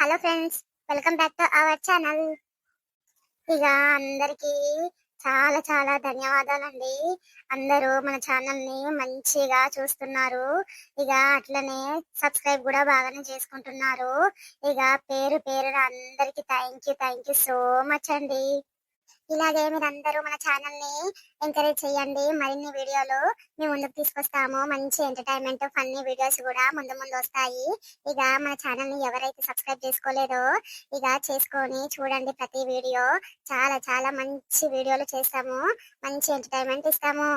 Hello friends welcome back to our channel ఇక అందరికీ చాలా చాలా ధన్యవాదాలండి. అందరూ మన ఛానల్ని మంచిగా చూస్తున్నారు. ఇక అట్లనే సబ్స్క్రైబ్ కూడా బాగానే చేసుకుంటున్నారు. ఇక పేరు పేరు అందరికి thank you thank you so much అండి. ఇలాగే మీరు అందరూ మన ఛానల్ని ఎంకరేజ్ చేయండి. మరిన్ని వీడియోలు మేము ముందుకు తీసుకొస్తాము. మంచి ఎంటర్టైన్మెంట్ ఫన్నీ వీడియోస్ కూడా ముందు ముందు వస్తాయి. ఇక మన ఛానల్ని ఎవరైతే సబ్స్క్రైబ్ చేసుకోలేదో ఇక చేసుకొని చూడండి ప్రతి వీడియో. చాలా చాలా మంచి వీడియోలు చేస్తాము. మంచి ఎంటర్టైన్మెంట్ ఇస్తాము.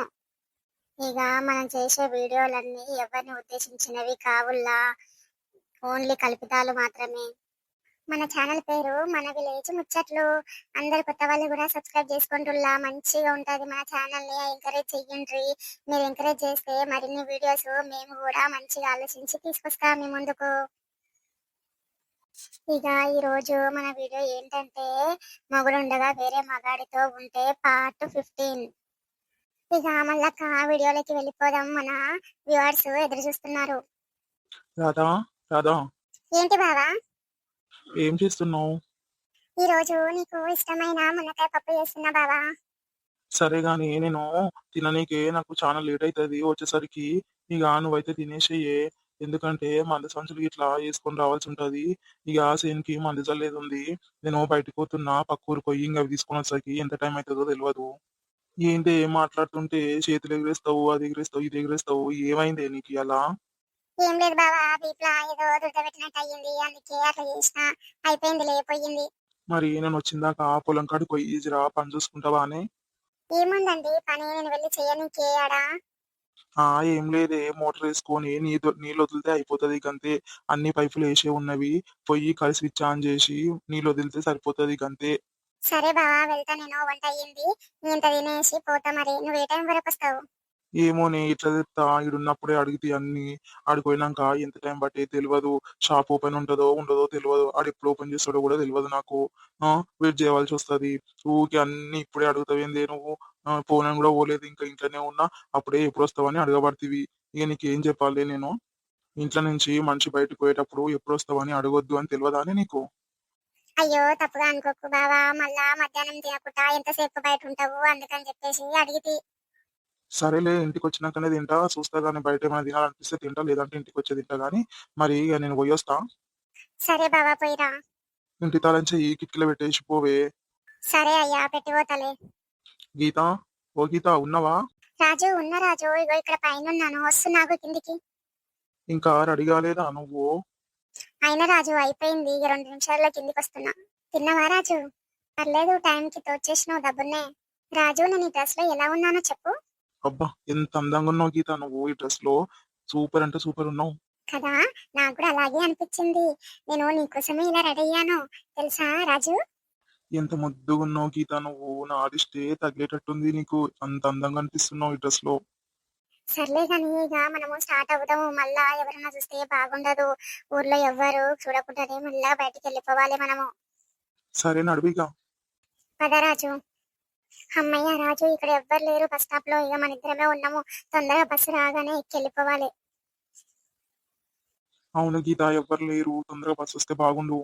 ఇక మనం చేసే వీడియోలన్నీ ఎవరిని ఉద్దేశించినవి? కావుల్లా. ఓన్లీ కల్పితాలు మాత్రమే. మన ఛానల్ పేరు మన విలేజ్ ముచ్చట్లు. అందరు కొత్త వాళ్ళు కూడా సబ్స్క్రైబ్ చేసుకుంటుల్లా. మంచిగా ఉంటది మన ఛానల్ని ఎంకరేజ్ చెయ్యండి మీరు ఎంకరేజ్ చేస్తే మరిన్ని వీడియోస్ మేము కూడా మంచిగా ఆలోచించి తీసుకొస్తాం మీ ముందుకు. ఇక ఈ రోజు మన వీడియో ఏంటంటే మొగుడు ఉండగా వేరే మగాడితో ఉంటే పార్ట్ ఫిఫ్టీన్ ఇక మళ్ళా ఆ వీడియోలోకి వెళ్ళిపోదాం మన వ్యూవర్స్ ఎదురు చూస్తున్నారు. రాధా రాధా. ఏంటి బావా? ఏం చేస్తున్నావు? ఈ రోజు నీకు ఇష్టమైన మునక్కాయ పప్పు చేస్తున్నా బావా. సరే గాని నేను తిననీకే నాకు చాలా లేట్ అవుతుంది వచ్చేసరికి ఇక నువ్వైతే తినేసేయే. ఎందుకంటే మంది సంచులు ఇట్లా వేసుకొని రావాల్సి ఉంటది. ఇక సేన్కి మంది చల్లేది ఉంది. నేను బయటకు పోతున్నా పక్క ఊరికి పోయి ఇంకా తీసుకొని వచ్చేసరికి ఎంత టైం అవుతుందో తెలియదు ఏంటి ఏం మాట్లాడుతుంటే చేతులు ఎగిరేస్తావు అది ఎగిరేస్తావు ఇది ఎగిరేస్తావు ఏమైంది నీకు అలా ఏం లేదు బావా వీపులా ఏదో దుడ్డ పెట్టినట్టు అయ్యింది అందుకే అట్లా చేసిన అయిపోయింది లేపోయింది మరి నేను వచ్చిందాక పొలం కాడికి పోయి రా పని చూసుకుంటావా అని? ఏముందండి పని నేను వెళ్ళి చేయనీకే ఆడా? ఆ ఏం లేదే మోటార్ వేసుకొని నీళ్ళు నీళ్ళు వదిలితే అయిపోతుంది అంతే అన్ని పైపులు వేసే ఉన్నవి పొయ్యి కలిసి స్విచ్ ఆన్ చేసి నీళ్ళు వదిలితే సరిపోతుంది అంతే సరే బావా వెళ్తా నేను వంట అయ్యింది ఇంత తినేసి పోతా మరి నువ్వు ఏ టైం వరకు వస్తావు? ఏమోనే ఇట్లా చెప్తా ఉన్నప్పుడే అడిగితే అన్ని ఆడిపోయినాక ఎంత టైం బట్టి తెలియదు షాప్ ఓపెన్ ఉంటుందో ఉండదో తెలియదు ఆడు ఎప్పుడు ఓపెన్ చేస్తాడో కూడా తెలియదు నాకు. వెయిట్ చేయవలసి వస్తది. ఊకి అన్ని ఇప్పుడే అడుగుతావేంది నువ్వు? ఫోన్ కూడా పోలేదు. ఇంకా ఇంట్లోనే ఉన్నా అప్పుడే ఎప్పుడు వస్తావని అడగబడుతుంది ఇక నీకేం చెప్పాలి నేను? ఇంట్లో నుంచి మనిషి బయటకు పోయేటప్పుడు ఎప్పుడు వస్తావని అడగొద్దు అని తెలియదా అని నీకు? అయ్యో తప్పుగా అనుకోకు బావా. మళ్ళా మధ్యాహ్నం తినకుండా ఎంతసేపు బయట ఉంటావు? అందుకని చెప్పేసి అడిగితే. సరేలే ఇంటికి వచ్చినాకనే తింటా చూస్తా కానీ బయట ఏమైనా తినాలనిపిస్తే తింటా లేదంటే ఇంటికి వచ్చే తింటా కానీ మరి ఇక నేను పోయొస్తా. సరే బావా పోయిరా. ఇంటి తాళం చెయ్యి కిటికీలో పెట్టేసి పోవే. సరే అయ్యా పెట్టిపోతలే గీత ఓ గీత ఉన్నావా? రాజు ఉన్న రాజు. ఇగో ఇక్కడ పైన ఉన్నాను వస్తున్నాగు కిందికి. ఇంకా రెడీ కాలేదా నువ్వు? అయినా రాజు అయిపోయింది. ఇక రెండు నిమిషాల్లో కిందికి వస్తున్నా తిన్నావా రాజు? పర్లేదు టైంకి తోచేసినావు డబ్బున్నే. రాజు నేను ఈ డ్రెస్లో ఎలా ఉన్నానో చెప్పు. అబ్బా! ఎంత అందంగా ఉన్నావు గీత. నువ్వు ఈ డ్రెస్లో సూపర్ అంటే సూపర్ ఉన్నావు. కదా! నాకు కూడా అలాగే అనిపించింది. నేను నీకోసమే ఇలా రెడీ అయ్యాను. తెలుసా రాజు? ఎంత ముద్దుగా ఉన్నావు గీత నువ్వు. నా ఆడిస్తే తగిలేటట్టుంది నీకు. అంత అందంగా అనిపిస్తున్నావు ఈ డ్రెస్లో. సర్లే కానీ ఇక మనము స్టార్ట్ అవుదాము. మళ్ళా ఎవరైనా చూస్తే బాగుండదు. ఊర్లో ఎవ్వరు చూడకుండానే మళ్ళా బయటికి వెళ్ళిపోవాలి మనము. సరే నడిపిగా పద రాజు. అమ్మయ్య రాజు ఇక్కడ ఎవ్వరు లేరు. బస్ స్టాప్లో ఇక మన ఇద్దరమే ఉన్నాము. తొందరగా బస్సు రాగానే ఎక్కి వెళ్ళిపోవాలి. అవును గీత ఎవ్వరు లేరు. తొందరగా బస్ వస్తే బాగుండు.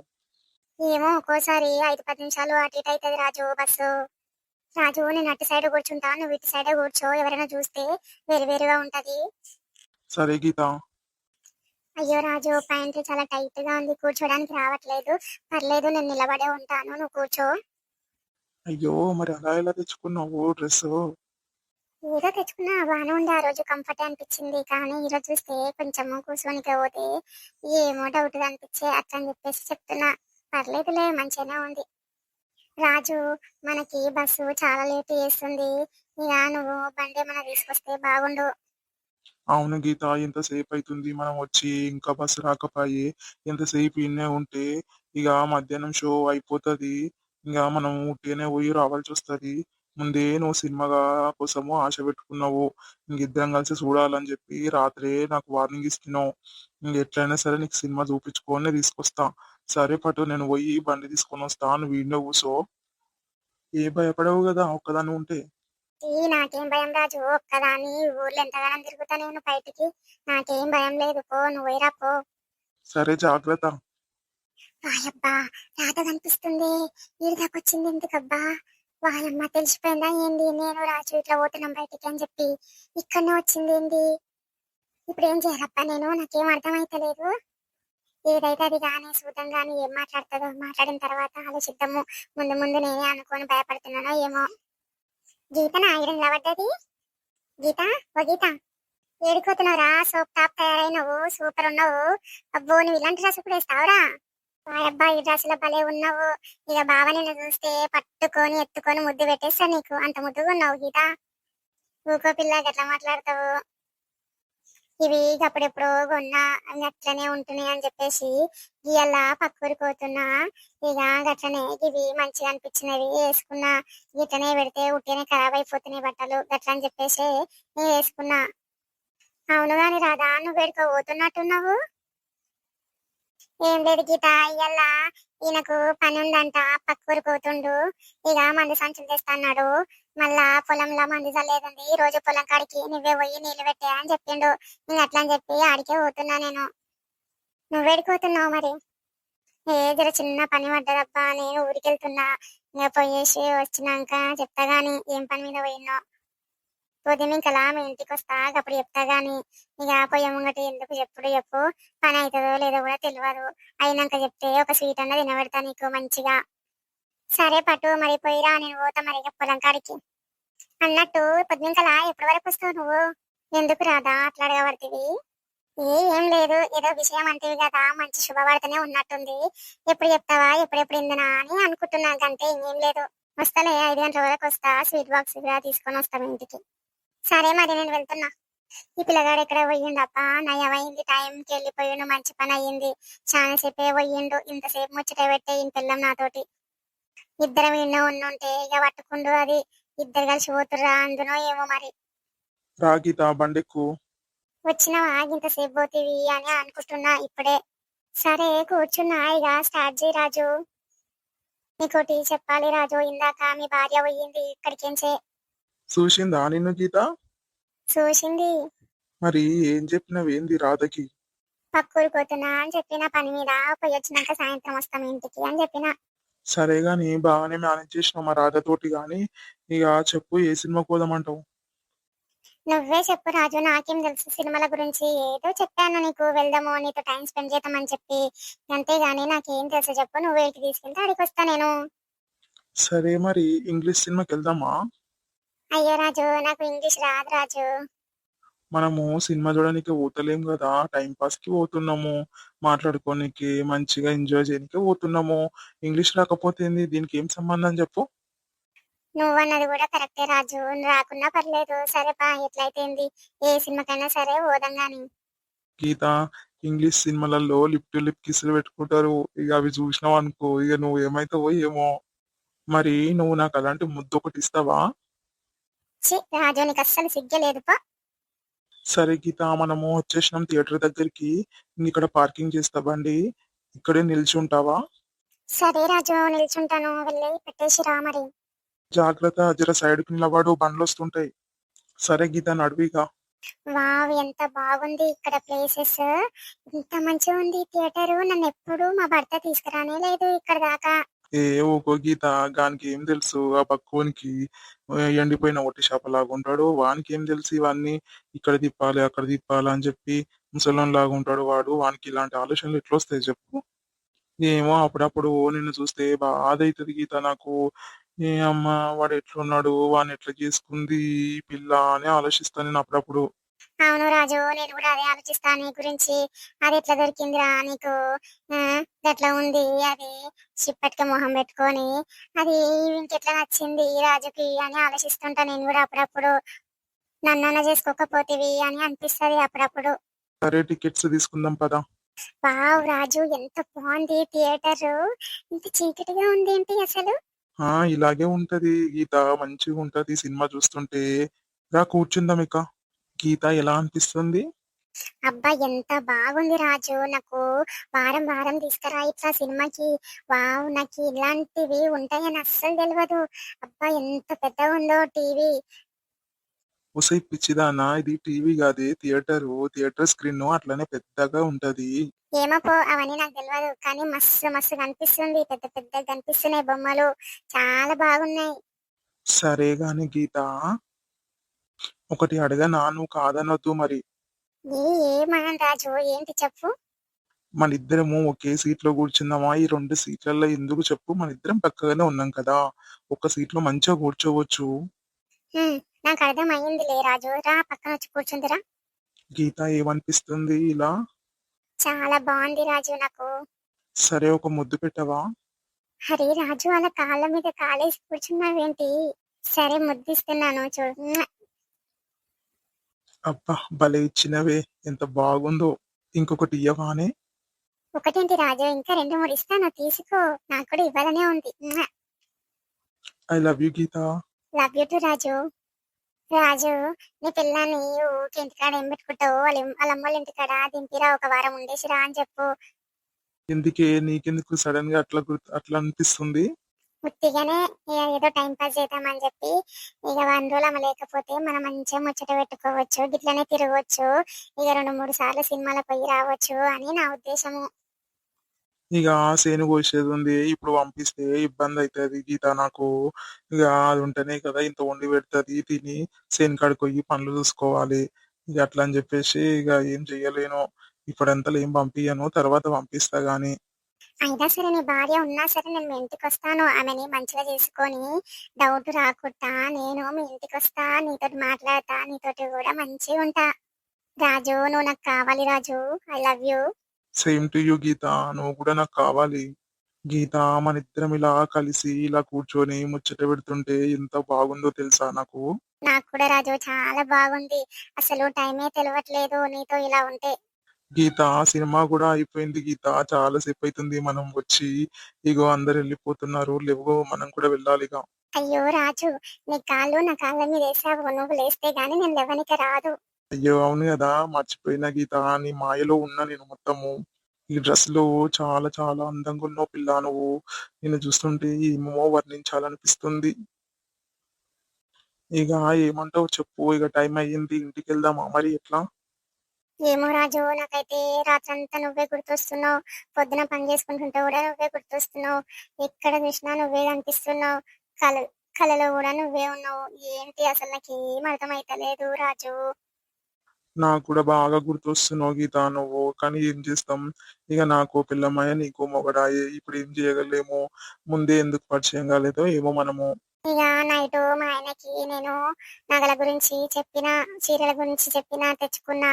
ఏమో ఒక్కోసారి ఐదు పది నిమిషాలు అటు ఇటు అవుతుంది రాజు బస్సు. రాజు నేను అటు సైడ్ కూర్చుంటా. నువ్వు ఇటు సైడ్ కూర్చో. ఎవరైనా చూస్తే వేరు వేరుగా ఉంటది. సరే గీత. అయ్యో రాజు ప్యాంట్ చాలా టైట్గా ఉంది. కూర్చోడానికి రావట్లేదు. పర్లేదు నేను నిలబడే ఉంటాను. నువ్వు కూర్చో. అయ్యో మరి అలా ఎలా తెచ్చుకున్నావు డ్రెస్ ఏదో తెచ్చుకున్నా బాగానే ఉంది. ఆ రోజు కంఫర్ట్ అనిపించింది. కానీ ఈ రోజు చూస్తే కొంచెం కూర్చొని పోతే ఏమో డౌట్ అనిపించే అట్లా అని చెప్పేసి చెప్తున్నా. పర్లేదులే మంచిగానే ఉంది. రాజు మనకి బస్సు చాలా లేట్ చేస్తుంది. ఇక నువ్వు బండి మన తీసుకొస్తే బాగుండు. అవును గీత ఎంతసేపు అవుతుంది మనం వచ్చి ఇంకా బస్సు రాకపోయి ఎంతసేపు ఇన్నే ఉంటే ఇక మధ్యాహ్నం షో అయిపోతది. ఇంకా మనం ఉట్టిగానే పోయి రావాల్సి వస్తది. ముందే నువ్వు సినిమాగా కోసము ఆశ పెట్టుకున్నావు. ఇంక ఇద్దరం కలిసి చూడాలని చెప్పి రాత్రే నాకు వార్నింగ్ ఇస్తున్నావు. ఇంక ఎట్లయినా సరే నీకు సినిమా చూపించుకొని తీసుకొస్తా. సరే పటు నేను పోయి బండి తీసుకొని వస్తా నువ్వు వీడియో కూర్చో ఏ భయపడవు కదా ఒక్కదాన్ని ఉంటే. నాకేం భయం రాజు ఒక్కదాని ఊర్లో ఎంతగానో తిరుగుతా నేను బయటికి. నాకేం భయం లేదు పో నువ్వు పోయిరా పో. సరే జాగ్రత్త. వాయబ్బా రాధ కనిపిస్తుంది ఈడు ఎందుకబ్బా? వాళ్ళమ్మ తెలిసిపోయిందా ఏంది? నేను రాజు ఇట్లా పోతున్నాం బయటికి అని చెప్పి ఇక్కడనే వచ్చింది ఏంది? ఇప్పుడు ఏం చేయాలబ్బా నేను? నాకేం అర్థమైతలేదు. ఏదైతే అది కానీ చూద్దాం కానీ ఏం మాట్లాడుతుందో మాట్లాడిన తర్వాత ఆలోచిద్దాము. ముందు ముందు నేనే అనుకొని భయపడుతున్నానో ఏమో. గీత నా ఐరన్ నిలబడ్డది గీత ఓ గీత. ఏడుకోతున్నావురా? సోప్ టాప్ తయారైనవు సూపర్ ఉన్నావు. అబ్బో నువ్వు ఇలాంటి డ్రెస్ కూడా వేస్తావురా? అబ్బా ఈ డ్రెస్సులో భలే ఉన్నావు. ఇక బావ నిన్ను చూస్తే పట్టుకొని ఎత్తుకొని ముద్దు పెట్టేస్తా నీకు. అంత ముద్దుగా ఉన్నావు గీత. ఊకో పిల్ల గట్లా మాట్లాడతావు. ఇవి అప్పుడెప్పుడో కొన్నా అవి అట్లనే ఉంటున్నాయి అని చెప్పేసి ఇవాళ పక్కూరి పోతున్నా. ఇక గట్లనే ఇవి మంచిగా అనిపించినవి వేసుకున్నా. గిట్లనే పెడితే ఉట్టినే ఖరాబ్ అయిపోతున్నాయి బట్టలు గట్ల అని చెప్పేసి నేను వేసుకున్నా. అవును కానీ రాదా నువ్వు వేడుకో పోతున్నట్టున్నావు? ఏం లేదు గీత ఇయ్యాల? ఈయనకు పని ఉందంట పక్కూరు పోతుండు. ఇక మందు సంచులు తెస్తాన్నాడు. మళ్ళా పొలంలో మందు చల్లేదండి. ఈ రోజు పొలం కాడికి నువ్వే పోయి నీళ్ళు పెట్టే అని చెప్పిండు. నేను అట్లా అని చెప్పి ఆడికే పోతున్నా నేను. నువ్వేడిపోతున్నావు మరి? ఏ జర చిన్న పని పడ్డదబ్బా. నేను ఊరికెళ్తున్నా. ఇంకా పోయేసి వచ్చినాక చెప్తా గాని ఏం పని మీద పోయినో ఉదయం ఇంకా మీ ఇంటికి వస్తా అప్పుడు చెప్తా గాని ఇక పొయ్య ముంగటి ఎందుకు చెప్పుడు చెప్పు పని అవుతుందో లేదో కూడా తెలియదు అయినాక చెప్తే ఒక స్వీట్ అన్న తినబెడతా నీకు మంచిగా. సరే పట్టు మరి పోయిరా నేను పోతా మరి పొలం కాడికి. అన్నట్టు పొద్దుంకలా ఎప్పటి వరకు వస్తావు నువ్వు? ఎందుకు రాదా అట్లా అడగబడుతుంది ఏం లేదు ఏదో విషయం అంటే కదా మంచి శుభవార్తనే ఉన్నట్టుంది. ఎప్పుడు చెప్తావా ఎప్పుడెప్పుడు ఇందనా అని అనుకుంటున్నాను కంటే ఇంకేం లేదు. వస్తాలే ఐదు గంటల వరకు వస్తా స్వీట్ బాక్స్ కూడా తీసుకొని వస్తాం ఇంటికి. సరే మరి నేను వెళ్తున్నా. ఈ పిల్లగాడు ఎక్కడ పోయిండప్ప? నయమైంది టైంకి వెళ్ళిపోయిండు మంచి పని అయ్యింది. చాలా సేపే పోయిండు ఇంతసేపు ముచ్చట పెట్టే ఈయన పిల్లం నాతోటి. ఇద్దరం ఎన్నో ఉండుంటే ఇక పట్టుకుండు అది. ఇద్దరు కలిసి పోతుర్రా అందునో ఏమో మరి. రా గీత బండెక్కు. వచ్చినవా? ఇంతసేపు పోతివి అని అనుకుంటున్నా ఇప్పుడే. సరే కూర్చున్నా. ఇక స్టార్ట్ చేయి రాజు. నీకోటి చెప్పాలి రాజు. ఇందాక మీ భార్య పోయింది ఇక్కడికించే చూసిందా నిన్ను గీత? చూసింది. మరి ఏం చెప్పినవి? ఏంది రాధకి? పక్కూరు పోతున్నా అని చెప్పిన పని మీద పోయి వచ్చినాక సాయంత్రం వస్తాం ఇంటికి అని చెప్పిన. సరే గాని బాగానే మేనేజ్ చేసినావు మా రాధతోటి గాని. ఇక చెప్పు ఏ సినిమా పోదామంటావు? నువ్వే చెప్పు రాజు నాకేం తెలుసు సినిమాల గురించి. ఏదో చెప్పాను నీకు వెళ్దాము నీతో టైం స్పెండ్ చేద్దామని చెప్పి. అంతేగాని నాకేం తెలుసు చెప్పు నువ్వు ఇంటికి తీసుకెళ్తే అడిగి వస్తా నేను. సరే మరి ఇంగ్లీష్ సినిమాకి వెళ్దామా? అయ్యో రాజు నాకు ఇంగ్లీష్ రాదు రాజు. మనము సినిమా చూడడానికి పోతలేం కదా టైం పాస్కి పోతున్నాము. మాట్లాడుకోనికి మంచిగా ఎంజాయ్ చేయడానికి పోతున్నాము. ఇంగ్లీష్ రాకపోతే ఏంది దీనికి ఏం సంబంధం చెప్పు. నువ్వన్నది కూడా కరెక్టే రాజు రాకున్నా పర్లేదు. సరే పా ఎట్లయితే ఏ సినిమాకైనా సరే పోదాం గాని. గీత ఇంగ్లీష్ సినిమాలలో లిప్ టు లిప్ కిస్సులు పెట్టుకుంటారు. ఇక అవి చూసినావు అనుకో ఇక నువ్వు ఏమైతావో ఏమో. మరి నువ్వు నాకు అలాంటి ముద్దు ఒకటి ఇస్తావా? ఛీ, రాజు నీకు అస్సలు సిగ్గలేదు పా. సరే గీత మనము వచ్చేసినాం థియేటర్ దగ్గరికి. ఇంక ఇక్కడ పార్కింగ్ చేస్తా బండి. ఇక్కడే నిలిచి ఉంటావా సరే రాజు నిల్చుంటాను. వెళ్ళి పెట్టేసి రా మరి. జాగ్రత్త జర సైడ్కి నిలబడు బండ్లు వస్తుంటాయి సరే గీత నడువిగా. వావ్ ఎంత బాగుంది ఇక్కడ ప్లేసెస్. ఇంత మంచిగా ఉంది థియేటర్. నన్ను ఎప్పుడు మా భర్త తీసుకురానే లేదు ఇక్కడ దాకా. ఏ ఓకో గీత గానికి ఏం తెలుసు? ఆ పక్కోనికి ఎండిపోయిన ఒట్టి షాప లాగా ఉంటాడు. వానికి ఏం తెలుసు ఇవన్నీ? ఇక్కడ తిప్పాలి అక్కడ తిప్పాలి అని చెప్పి ముసలం లాగా ఉంటాడు వాడు. వానికి ఇలాంటి ఆలోచనలు ఎట్లా వస్తాయి చెప్పు? ఏమో అప్పుడప్పుడు నిన్ను చూస్తే బాధ అవుతుంది గీత నాకు. ఏ అమ్మ వాడు ఎట్లున్నాడు? వాడిని ఎట్లా చేసుకుంది పిల్ల అని ఆలోచిస్తాను నేను అప్పుడప్పుడు. అవును రాజు నేను కూడా అదే ఆలోచిస్తాను నీ గురించి అది ఎట్లా దొరికిందిరా నీకు? ఎట్లా ఉంది? అది చిప్పటికి మొహం పెట్టుకొని అది ఇంకెట్లా నచ్చింది రాజుకి అని ఆలోచిస్తుంటా నేను కూడా అప్పుడప్పుడు. నన్నన్న చేసుకోకపోతేవి అని అనిపిస్తది అప్పుడప్పుడు. సరే టికెట్స్ తీసుకుందాం పదా. వావ్ రాజు ఎంత బాగుంది థియేటర్. ఇంత చీకటిగా ఉంది ఏంటి అసలు? ఆ ఇలాగే ఉంటది. గీత మంచిగా ఉంటది సినిమా చూస్తుంటే. రా కూర్చుందాం ఇక. గీత ఎలా అనిపిస్తుంది? అబ్బా ఎంత బాగుంది రాజు. నాకు వారం వారం తీసుకురా ఇట్లా సినిమాకి. వావ్ నాకు ఇలాంటివి ఉంటాయని అస్సలు తెలియదు అబ్బా ఎంత పెద్దగా ఉందో టీవీ. ఒసేయ్ పిచ్చిదానా ఇది టీవీ కాదే థియేటరు. థియేటర్ స్క్రీన్ అట్లనే పెద్దగా ఉంటది. ఏమో అవన్నీ నాకు తెలియదు కానీ మస్తు మస్తు కనిపిస్తుంది. పెద్ద పెద్ద కనిపిస్తున్నాయి బొమ్మలు. చాలా బాగున్నాయి. సరే గాని గీత. ఒకటి అడగనా నువ్వు కాదనొద్దు మరి. ఏ ఏమనం రాజు? ఏంటి చెప్పు? మన ఇద్దరము ఒకే సీట్లో కూర్చుందామా ఈ రెండు సీట్లలో ఎందుకు చెప్పు? మన ఇద్దరం పక్కగానే ఉన్నాం కదా. ఒక సీట్లో మంచిగా కూర్చోవచ్చు. నాకు అర్థం అయ్యింది లే రాజు. రా పక్కన వచ్చి కూర్చుందిరా. గీత ఏమనిపిస్తుంది ఇలా? చాలా బాగుంది రాజు నాకు. సరే ఒక ముద్దు పెట్టవా? హరి రాజు అలా కాళ్ళ మీద కాలేసి కూర్చున్నావేంటి? సరే ముద్దిస్తున్నాను. చూడు. అబ్బా! భలే ఇచ్చినవే! ఎంత బాగుందో! ఇంకొకటి ఇయ్యవానే. ఒకటేంటి రాజు? ఇంకా రెండు మూడు ఇస్తాను. తీసుకో. నాకు కూడా ఇవ్వాలనే ఉంది. I love you Geeta. Love you too Raju. Raju నీ పిల్లని ఊరికి ఇంటికాడ ఏం పెట్టుకుంటావు? వాళ్ళ వాళ్ళ ఇంటికాడ దింపిరా? ఒక వారం ఉండేసిరా అని చెప్పు. ఎందుకే? నీకెందుకు? సడన్గా అట్లా అట్లా అనిపిస్తుంది? ఉత్తిగానే ఇక ఏదో టైం పాస్ చేద్దామని చెప్పి ఇక వన్ రోజులు లేకపోతే మనం మంచిగా ముచ్చట పెట్టుకోవచ్చు గిట్లనే తిరగవచ్చు ఇక రెండు మూడు సార్లు సినిమాలకు పోయి రావచ్చు అని నా ఉద్దేశము. ఇక సేను కోసేది ఉంది ఇప్పుడు పంపిస్తే ఇబ్బంది అవుతుంది గీత నాకు. ఇక అది ఉంటేనే కదా ఇంత వండి పెడుతుంది తిని సేను కాడికి పోయి పనులు చూసుకోవాలి. ఇక అట్లా అని చెప్పేసి ఇక ఏం చెయ్యలేను. ఇప్పుడంతలో ఏం పంపించను తర్వాత పంపిస్తా గానీ. అయినా సరే నీ భార్య ఉన్నా సరే నేను మీ ఇంటికి వస్తాను. ఆమెని మంచిగా చేసుకొని డౌట్ రాకుండా నేను మీ ఇంటికి వస్తా నీతోటి మాట్లాడతా నీతోటి కూడా మంచిగా ఉంటా. రాజు నువ్వు నాకు కావాలి Raju. I love you same to you Geeta. నువ్వు కూడా నాకు కావాలి. గీత మన ఇద్దరం ఇలా కలిసి ఇలా కూర్చొని ముచ్చట పెడుతుంటే ఎంత బాగుందో తెలుసా నాకు? నాకు కూడా రాజు చాలా బాగుంది. అసలు టైమే తెలియట్లేదు నీతో ఇలా ఉంటే. గీత సినిమా కూడా అయిపోయింది. గీత చాలా సేపు అవుతుంది మనం వచ్చి ఇగో అందరు వెళ్ళిపోతున్నారు. లేవో మనం కూడా వెళ్ళాలిగా. అయ్యో రాజు నీ కాళ్ళు నా కాళ్ళ మీద వేసావు నువ్వు లేస్తే గాని నేను లేవనికి రాదు. అయ్యో అవును కదా మర్చిపోయిన గీత నీ మాయలో ఉన్నా నేను మొత్తము. ఈ డ్రెస్లో చాలా చాలా అందంగా ఉన్నావు పిల్ల నువ్వు. నిన్ను చూస్తుంటే ఏమో వర్ణించాలనిపిస్తుంది. ఇక ఏమంటావు చెప్పు. ఇక టైం అయ్యింది. ఇంటికి వెళ్దామా మరి ఎట్లా? ఏమో రాజు నాకైతే రాత్రంతా నువ్వే గుర్తొస్తున్నావు. పొద్దున పని చేసుకుంటుంటే కూడా నువ్వే గుర్తొస్తున్నావు. ఎక్కడ చూసినా నువ్వే కనిపిస్తున్నావు. కల కళలో కూడా నువ్వే ఉన్నావు. ఏంటి అసలు నాకు ఏం అర్థమైతలేదు రాజు. నాకు కూడా బాగా గుర్తొస్తున్నావు గీత నువ్వు. కానీ ఏం చేస్తాం? ఇక నాకు పిల్లమాయ నీకు మొగడాయే. ఇప్పుడు ఏం చేయగలేము ముందే ఎందుకు పరిచయం కాలేదో ఏమో మనము. ఇక నైట్ మా ఆయనకి నేను నగల గురించి చెప్పిన చీరల గురించి చెప్పిన తెచ్చుకున్నా.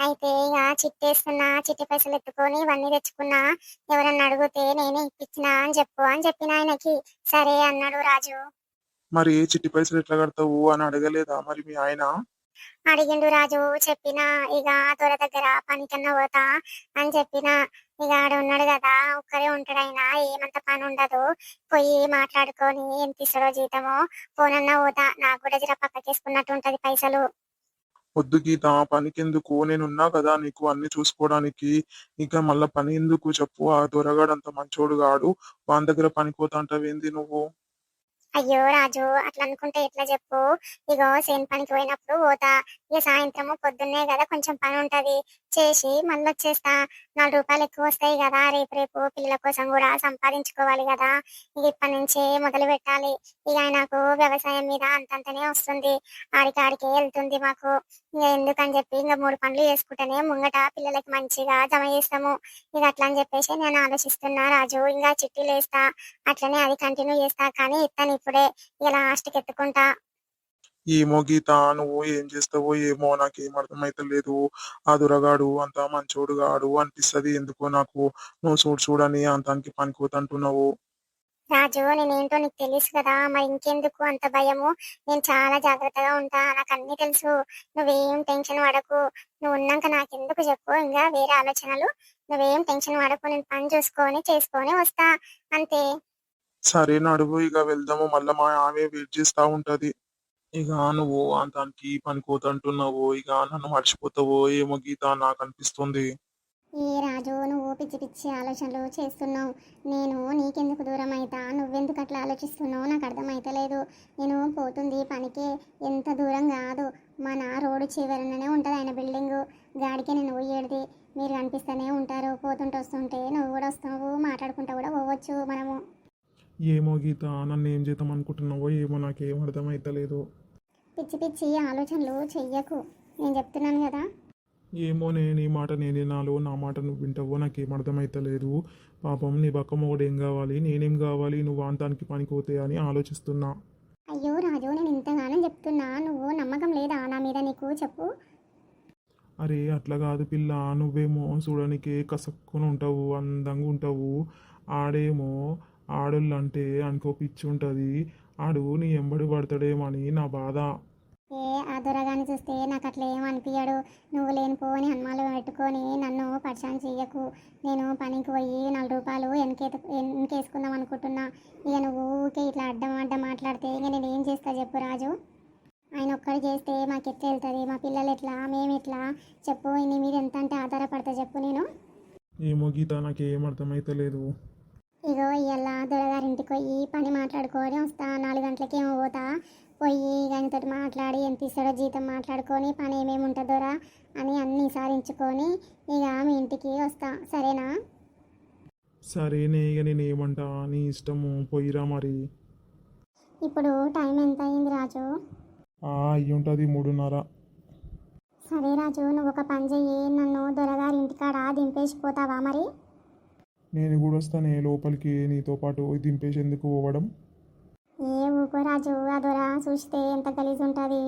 అయితే ఇక చిట్టేస్తున్నా చిట్టి పైసలు ఎత్తుకొని ఇవన్నీ తెచ్చుకున్నా. ఎవరన్నా అడిగితే నేనే ఇప్పించిన అని చెప్పు అని చెప్పిన ఆయనకి. సరే అన్నాడు రాజు. మరి చిట్టి పైసలు ఎట్లా కడతావు అని అడగలేదా మరి మీ ఆయన? అడిగిండు రాజు. చెప్పిన ఇక తొర దగ్గర పనికన్నా పోతా అని చెప్పిన. ఇక ఆడ ఉన్నాడు కదా ఒక్కరే ఉంటాడు ఆయన ఏమంత పని ఉండదు. పోయి మాట్లాడుకొని ఎంత ఇస్తాడో జీతమో. పోనన్నా పోతా నాకు కూడా జర పక్కకేసుకున్నట్టు ఉంటది పైసలు. వద్దు గీత పనికి ఎందుకు నేనున్నా కదా నీకు అన్ని చూసుకోవడానికి. ఇంకా మళ్ళా పని ఎందుకు చెప్పు? ఆ దొరగాడు అంత మంచోడు కాడు. వాని దగ్గర పనికి పోతా అంటావేంది నువ్వు? అయ్యో రాజు అట్లా అనుకుంటే ఎట్లా చెప్పు? ఇగో సేన్ పనికి పోయినప్పుడు పోతా. ఇక సాయంత్రము పొద్దున్నే కదా కొంచెం పని ఉంటది. చేసి మళ్ళీ వచ్చేస్తా. నాలుగు రూపాయలు ఎక్కువ వస్తాయి కదా. రేపు రేపు పిల్లల కోసం కూడా సంపాదించుకోవాలి కదా. ఇక ఇప్పటి నుంచే మొదలు పెట్టాలి. ఇక నాకు వ్యవసాయం మీద అంతంతనే వస్తుంది. ఆడికి ఆడికే వెళ్తుంది మాకు. ఇక ఎందుకని చెప్పి ఇంకా మూడు పనులు చేసుకుంటేనే ముంగట పిల్లలకి మంచిగా జమ చేస్తాము. ఇక అట్లా అని చెప్పేసి నేను ఆలోచిస్తున్నా రాజు. ఇంకా చిట్టీలు వేస్తా. అట్లనే అది కంటిన్యూ చేస్తా. కానీ ఇస్తాను ఇప్పుడే. ఇక లాస్ట్కి ఎత్తుకుంటా. ఏమో గీత నువ్వు ఏం చేస్తావో ఏమో నాకేం అర్థమైతలేదు. ఆ దొరగాడు అంత మంచోడు గాడు అనిపిస్తది. ఎందుకో నాకు నువ్వు చూడు చూడని అంతానికి పనికి పోతంటున్నావు రాజు నేనేంటో నీకు తెలుసు కదా. మరి ఇంకెందుకు అంత భయము? నేను చాలా జాగ్రత్తగా ఉంటా. నాకు అన్ని తెలుసు. నువ్వేం టెన్షన్ పడకు. నువ్వు ఉన్నాక నాకెందుకు చెప్పు? ఇంకా వేరే ఆలోచనలు. నువ్వేం టెన్షన్ పడకు. నేను పని చూసుకొని చేసుకొని వస్తా. అంతే. సరే నడువు. ఇక వెళ్దాము. మళ్ళా మా ఆమె వెయిట్ చేస్తా ఉంటది. ఇక నువ్వు అంతానికి పనికి పోతంటున్నావు ఇక నన్ను మర్చిపోతావో ఏమో గీత నాకు అనిపిస్తుంది. ఏ రాజు నువ్వు పిచ్చి పిచ్చి ఆలోచనలు చేస్తున్నావు. నేను నీకెందుకు దూరం అవుతా నువ్వెందుకు అట్లా ఆలోచిస్తున్నావు? నాకు అర్థమైతలేదు. నేను పోతుంది పనికి. ఎంత దూరం కాదు. మన రోడ్డు చివరననే ఉంటుంది ఆయన బిల్డింగు. గాడికి నేను పోయేది మీరు కనిపిస్తూనే ఉంటారు. పోతుంటే వస్తుంటే నువ్వు కూడా వస్తావు. మాట్లాడుకుంటా కూడా పోవచ్చు మనము. ఏమో గీత నన్ను ఏం చేద్దాం అనుకుంటున్నావో ఏమో నాకేం అర్థమైతలేదు. పిచ్చి పిచ్చి ఆలోచనలు చెయ్యకు. నేను చెప్తున్నాను కదా. ఏమో నేను ఈ మాట నేను వినాలో నా మాట నువ్వు వింటావో నాకేం అర్థమైతలేదు. పాపం నీ మొగుడు ఏం కావాలి నేనేం కావాలి నువ్వు అంతానికి పనికోతే అని ఆలోచిస్తున్నా. అయ్యో రాజు నేను ఇంతగానం చెప్తున్నా. నువ్వు నమ్మకం లేదా నా మీద నీకు? చెప్పు. అరే అట్లా కాదు పిల్ల. నువ్వేమో చూడడానికి కసక్కుని ఉంటావు అందంగా ఉంటావు. ఆడేమో ఆడోళ్ళు అంటే అనుకో పిచ్చి ఉంటుంది. ఆడు నీ ఎంబడి పడతాడేమని నా బాధ. ఏ ఆ దొరగాని చూస్తే నాకు అట్లా ఏం అనిపించడు నువ్వు లేనిపోని హనుమాలు పెట్టుకొని నన్ను పరిచయం చెయ్యకు. నేను పనికి పోయి నాలుగు రూపాయలు వెనకే వెనకేసుకుందాం అనుకుంటున్నా. ఇక నువ్వు ఊకే ఇట్లా అడ్డం అడ్డం మాట్లాడితే ఇక నేను ఏం చేస్తా చెప్పు రాజు. ఆయన ఒక్కడు చేస్తే మాకు ఎట్లా వెళ్తుంది? మా పిల్లలు ఎట్లా? మేము ఎట్లా? చెప్పు నీ మీద ఎంత అంటే ఆధారపడతా చెప్పు నేను. ఏమో గీత నాకేం అర్థమైతలేదు. ఇగో ఇవాళ దొరగారింటికి పోయి పని మాట్లాడుకొని వస్తా నాలుగు గంటలకి ఏమో పోతా. పోయి ఆయనతో మాట్లాడి ఎంత ఇస్తాడో జీతం మాట్లాడుకొని పని ఏమేమి ఉంటుందోరా అని అన్నీ సారించుకొని ఇక మీ ఇంటికి వస్తా. సరేనా? సరేనే ఇక నేను ఏమంటా నీ ఇష్టము పోయిరా మరి. ఇప్పుడు టైం ఎంత అయింది రాజు? అయ్యి ఉంటుంది మూడున్నర. సరే రాజు నువ్వు ఒక పని చెయ్యి నన్ను దొరగారి ఇంటికాడ దింపేసిపోతావా మరి? నేను కూడా వస్తానే లోపలికి నీతో పాటు దింపేసి ఎందుకు పోవడం. ఏ ఊకో రాజు ఆ దొర చూస్తే ఎంత గలీజ్ ఉంటుంది.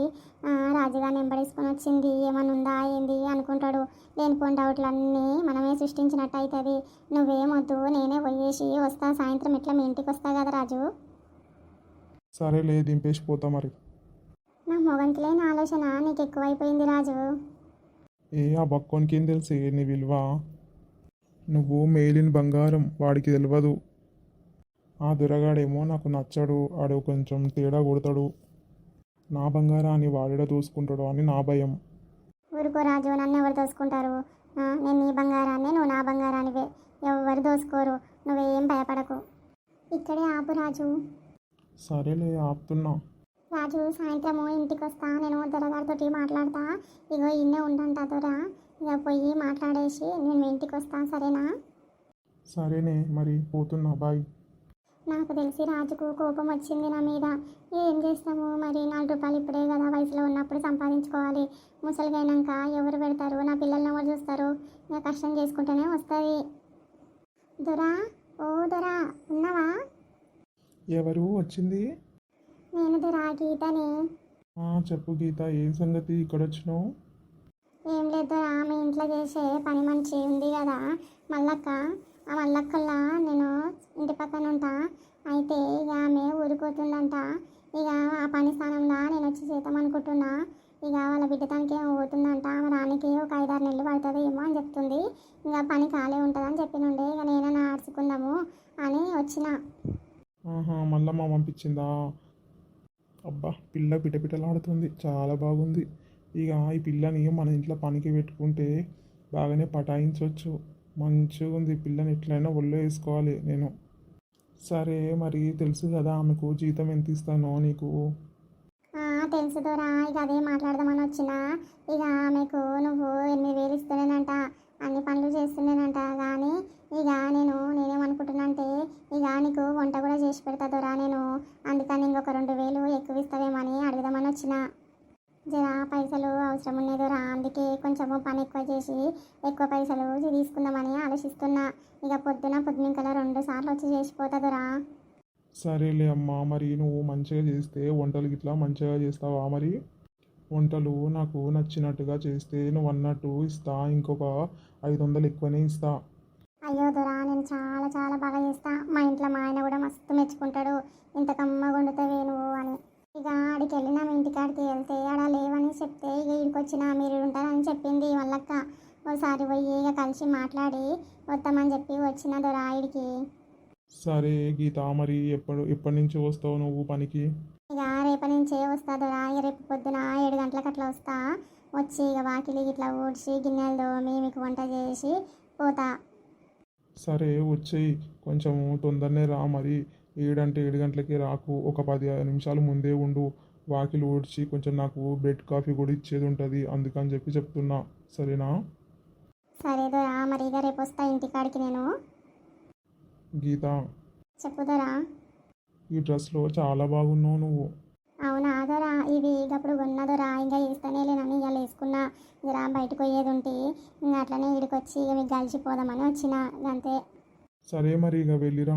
రాజుగా నెంబడేసుకొని వచ్చింది ఏమన్నా ఉందా ఏంది అనుకుంటాడు. లేనిపోయిన డౌట్లన్నీ మనమే సృష్టించినట్టు అవుతుంది నువ్వేమొద్దు నేనే పోయేసి వస్తా సాయంత్రం ఇట్లా మీ ఇంటికి వస్తా కదా రాజు. సరేలే దింపేసి పోతా మరి. నా మొగంకి లేని ఆలోచన నీకు ఎక్కువైపోయింది రాజు. ఏ ఆ బక్కోనికి ఏం తెలుసు నీ విలువ? నువ్వు మేలిన బంగారం వాడికి తెలియదు ఆ దొరగాడేమో నాకు నచ్చడు ఆడు కొంచెం తేడా కొడతాడు. నా బంగారాన్ని వాడిడ దూసుకుంటాడు అని నా భయం. ఊరుకో రాజు నన్ను ఎవరు దోసుకుంటారు? నేను నీ బంగారాన్ని నువ్వు నా బంగారానివే. ఎవరు దోసుకోరు నువ్వేం భయపడకు. ఇక్కడే ఆపు రాజు. సరేలే ఆపుతున్నా. రాజు సాయంత్రము ఇంటికి వస్తా నేను దొరగారితో మాట్లాడతా. ఇగో ఇన్నే ఉండంట దొర. ఇక పోయి మాట్లాడేసి నేను మీ ఇంటికి వస్తా సరేనా? సరేనే మరి పోతున్నా బాయ్. నాకు తెలిసి రాజుకు కోపం వచ్చింది నా మీద. ఏం చేస్తాము? మరి నాలుగు రూపాయలు ఇప్పుడే కదా వయసులో ఉన్నప్పుడు సంపాదించుకోవాలి. ముసలిగైనాక ఎవరు పెడతారు? నా పిల్లల్ని ఎవరు చూస్తారు? ఇక కష్టం చేసుకుంటూనే వస్తుంది. దొరా ఓ దొరా ఉన్నావా? ఎవరు వచ్చింది? నేను దొరా గీతని. చెప్పు గీత ఏం సంగతి? ఇక్కడ వచ్చినావు ఏం లేదు ఆమె మీ ఇంట్లో చేసే పని మంచి ఉంది కదా. మల్లక్క ఆ మల్లక్కల్లా నేను ఇంటి పక్కన ఉంటా. అయితే ఇక ఆమె ఊరిపోతుందంట ఇక ఆ పని స్థానంలో నేను వచ్చి చేద్దాం అనుకుంటున్నా. ఇక వాళ్ళ బిడ్డ తనకి ఏమో పోతుందంట. ఆమె రానికి ఒక ఐదారు నెలలు పడుతుంది ఏమో అని చెప్తుంది. ఇంకా పని ఖాళీ ఉంటుందని చెప్పినుండే. ఇక నేనైనా ఆడుచుకుందాము అని వచ్చిన. మళ్ళమ్మ పంపించిందా? అబ్బా పిల్ల పిటపిటలాడుతుంది. చాలా బాగుంది. ఇక ఈ పిల్లని మన ఇంట్లో పనికి పెట్టుకుంటే బాగానే పటాయించవచ్చు మంచిగా ఉంది ఈ పిల్లని ఎట్లయినా ఒళ్ళో వేసుకోవాలి నేను. సరే మరి తెలుసు కదా ఆమెకు జీతం ఎంత ఇస్తానో నీకు తెలుసు దూరా ఇక అదే మాట్లాడదామని వచ్చిన. ఇక ఆమెకు నువ్వు ఎనిమిది వేలు ఇస్తున్నానంట అన్ని పనులు చేస్తున్నానంట కానీ ఇక నేను నేనేమనుకుంటున్నా అంటే ఇక నీకు వంట కూడా చేసి పెడతా దూరా నేను. అందుకని ఇంకొక రెండు వేలు ఎక్కువ ఇస్తావేమని అడుగుదామని వచ్చిన. జరా పైసలు అవసరం ఉన్నాయి దూరా అందుకే కొంచెము పని ఎక్కువ చేసి ఎక్కువ పైసలు తీసుకుందామని ఆలోచిస్తున్నా. ఇక పొద్దున పొద్దున రెండు సార్లు వచ్చి చేసిపోతా దూరా సరేలే అమ్మా మరి నువ్వు మంచిగా చేస్తే వంటలు గిట్లా మంచిగా చేస్తావా మరి? వంటలు నాకు నచ్చినట్టుగా చేస్తే నువ్వు అన్నట్టు ఇస్తా ఇంకొక ఐదు వందలు ఎక్కువనే ఇస్తా. అయ్యో దొరా నేను చాలా చాలా బాగా చేస్తా. మా ఇంట్లో మా ఆయన కూడా మస్తు మెచ్చుకుంటాడు. ఇంత కమ్మగా వండుతావే నువ్వు అని. ఇక ఆడికి వెళ్ళినా మీ ఇంటికాడికి వెళ్తే ఆడ లేవని చెప్తే ఇక ఇక్కడికి వచ్చిన మీరు ఉంటారని చెప్పింది వాళ్ళక్క. ఒకసారి పోయి ఇక కలిసి మాట్లాడి వస్తామని చెప్పి వచ్చిన దొరా ఆడికి సరే గీత మరి ఎప్పుడు ఎప్పటి నుంచి వస్తావు నువ్వు పనికి? ఇక రేపటి నుంచే వస్తా దొరా ఇక రేపు పొద్దున ఏడు గంటలకు అట్లా వస్తా. వచ్చి ఇక వాకిలి ఇట్లా ఊడ్చి గిన్నెలు తోమి మీకు వంట చేసి పోతా. సరే వచ్చేయి. కొంచెం తొందరనే రా మరి. ఏడంటే ఏడు గంటలకి రాకు. ఒక పది నిమిషాలు ముందే ఉండు. వాకిలు ఊడ్చి కొంచెం నాకు బ్రెడ్ కాఫీ కూడా ఇచ్చేది ఉంటుంది. అందుకని చెప్పి చెప్తున్నా. సరేనా? సరే దొరా మరి ఇక రేపు వస్తా ఇంటికాడికి నేను. గీత. చెప్పుదరా? ఈ డ్రెస్లో చాలా బాగున్నావు నువ్వు. అవునా? దొరా ఇవి ఇకప్పుడు కొన్నదొరా. ఇంకా వేస్తేనే లేనని ఇవాళ వేసుకున్నా జరా బయటకు పోయేది ఉంటే అట్లనే ఇడికొచ్చి ఇక మీకు కలిసిపోదామని వచ్చిన. అంతే. సరే మరి ఇక వెళ్ళిరా.